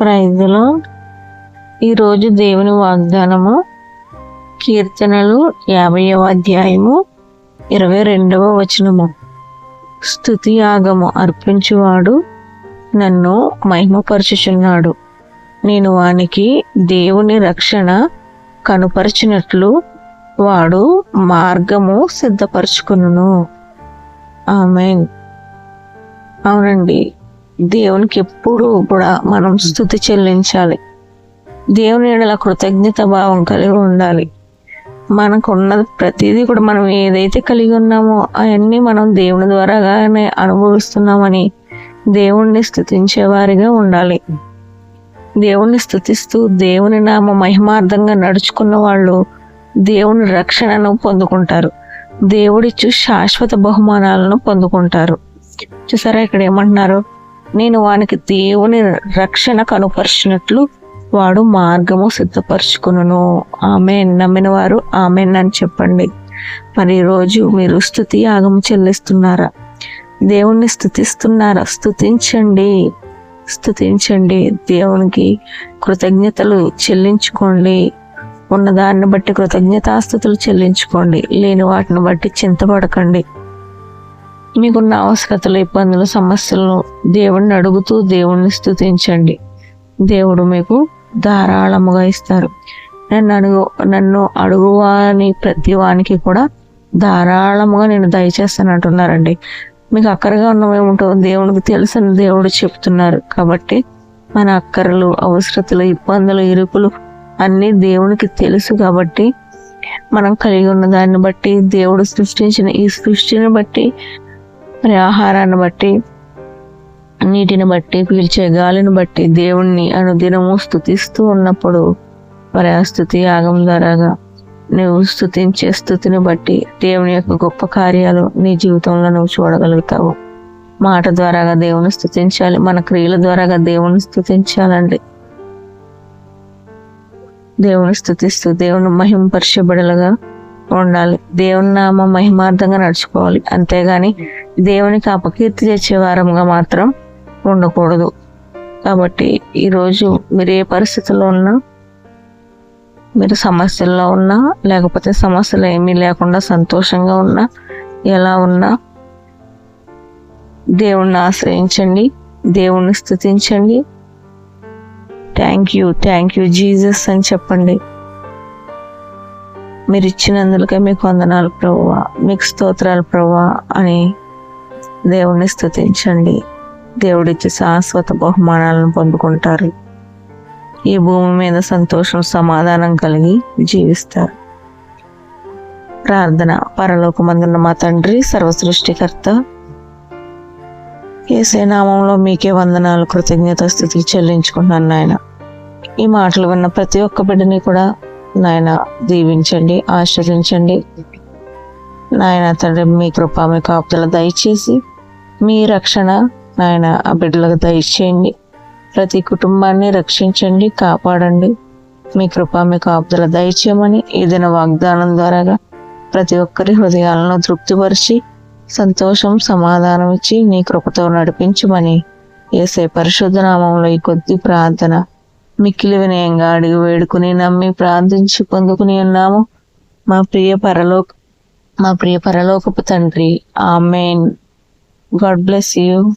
ప్రైజ్లో ఈరోజు దేవుని వాగ్దానము కీర్తనలు యాభైవ అధ్యాయము ఇరవై రెండవ వచనము. స్థుతి యాగము అర్పించువాడు నన్ను మహిమపరచుచున్నాడు. నేను వానికి దేవుని రక్షణ కనుపరచినట్లు వాడు మార్గము సిద్ధపరచుకును ఆమెన్. అవునండి. దేవునికి ఎప్పుడు కూడా మనం స్థుతి చెల్లించాలి. దేవుని ఎడల కృతజ్ఞత భావం కలిగి ఉండాలి. మనకున్న ప్రతిదీ కూడా మనం ఏదైతే కలిగి ఉన్నామో అవన్నీ మనం దేవుని ద్వారాగానే అనుభవిస్తున్నామని దేవుణ్ణి స్థుతించేవారిగా ఉండాలి. దేవుణ్ణి స్థుతిస్తూ దేవుని నామ మహిమార్థంగా నడుచుకున్న వాళ్ళు దేవుని రక్షణను పొందుకుంటారు. దేవుడిచ్చు శాశ్వత బహుమానాలను పొందుకుంటారు. చూసారా ఇక్కడ ఏమంటున్నారు? నేను వానికి దేవుని రక్షణ కనుపరిచినట్లు వాడు మార్గము సిద్ధపరచుకును ఆమె నమ్మిన వారు ఆమె అని చెప్పండి. మరి ఈరోజు మీరు స్థుతి యాగం చెల్లిస్తున్నారా? దేవుణ్ణి స్థుతిస్తున్నారా? స్థుతించండి. స్థుతించండి. దేవునికి కృతజ్ఞతలు చెల్లించుకోండి. ఉన్నదాన్ని బట్టి కృతజ్ఞతాస్థుతులు చెల్లించుకోండి. లేని వాటిని బట్టి చింతపడకండి. మీకున్న అవసరతలు ఇబ్బందులు సమస్యలను దేవుణ్ణి అడుగుతూ దేవుణ్ణి స్థుతించండి దేవుడు మీకు ధారాళముగా ఇస్తారు. నన్ను అడుగు నన్ను అడుగువాని ప్రతి వానికి కూడా ధారాళముగా నేను దయచేస్తాను అంటున్నారండి మీకు అక్కరగా ఉన్నవేముంటో దేవునికి తెలుసని దేవుడు చెప్తున్నారు. కాబట్టి మన అక్కరలు అవసరతలు ఇబ్బందులు ఇరుకులు అన్నీ దేవునికి తెలుసు కాబట్టి మనం కలిగి ఉన్న దాన్ని బట్టి దేవుడు సృష్టించిన ఈ సృష్టిని బట్టి మరి ఆహారాన్ని బట్టి నీటిని బట్టి పీల్చే గాలిని బట్టి దేవుణ్ణి అనుదినము స్థుతిస్తూ ఉన్నప్పుడు మరి ఆ స్థుతి యాగం ద్వారాగా నువ్వు స్థుతించే స్థుతిని బట్టి దేవుని యొక్క గొప్ప కార్యాలు నీ జీవితంలో నువ్వు చూడగలుగుతావు. మాట ద్వారాగా దేవుని స్థుతించాలి మన క్రియల ద్వారాగా దేవుని స్థుతించాలండి దేవుని స్థుతిస్తూ దేవుని మహింపరచబడలుగా ఉండాలి. దేవుని నామ మహిమార్థంగా నడుచుకోవాలి. అంతేగాని దేవునికి అపకీర్తి తెచ్చే వారంగా మాత్రం ఉండకూడదు. కాబట్టి ఈరోజు మీరు ఏ పరిస్థితుల్లో ఉన్నా మీరు సమస్యల్లో ఉన్నా లేకపోతే సమస్యలు ఏమీ లేకుండా సంతోషంగా ఉన్నా ఎలా ఉన్నా దేవుణ్ణి ఆశ్రయించండి దేవుణ్ణి స్థుతించండి. Thank you thank you Jesus అని చెప్పండి. మీరు ఇచ్చినందుకే మీకు వందనాలు ప్రభువా మీకు స్తోత్రాలు ప్రభువా అని దేవుణ్ణి స్థుతించండి దేవుడిచ్చే శాశ్వత బహుమానాలను పొందుకుంటారు. ఈ భూమి మీద సంతోషం సమాధానం కలిగి జీవిస్తారు. ప్రార్థన. పరలోకమందున్న మా తండ్రి సర్వసృష్టికర్త ఏసే నామంలో మీకే వందనాలు కృతజ్ఞత స్థితి చెల్లించుకున్నాను నాయన. ఈ మాటలు విన్న ప్రతి ఒక్క బిడ్డని కూడా నాయన దీవించండి ఆశ్రయించండి. నాయన తండ్రి మీ కృప మీ కాపుదల దయచేసి మీ రక్షణ నాయన ఆ బిడ్డలకు దయచేయండి. ప్రతి కుటుంబాన్ని రక్షించండి కాపాడండి. మీ కృప మీ కాపుదల దయచేయమని ఏదైనా వాగ్దానం ద్వారాగా ప్రతి ఒక్కరి హృదయాలను తృప్తిపరిచి సంతోషం సమాధానం ఇచ్చి నీ కృపతో నడిపించమని ఏసే పరిశుద్ధ నామంలో ఈ కొద్ది ప్రార్థన మిక్కిలి వినయంగా అడిగి వేడుకుని నమ్మి ప్రార్థించి పొందుకుని ఉన్నాము. మా ప్రియ పరలోక మా ప్రియ పరలోకపు తండ్రి ఆమెన్. God bless you.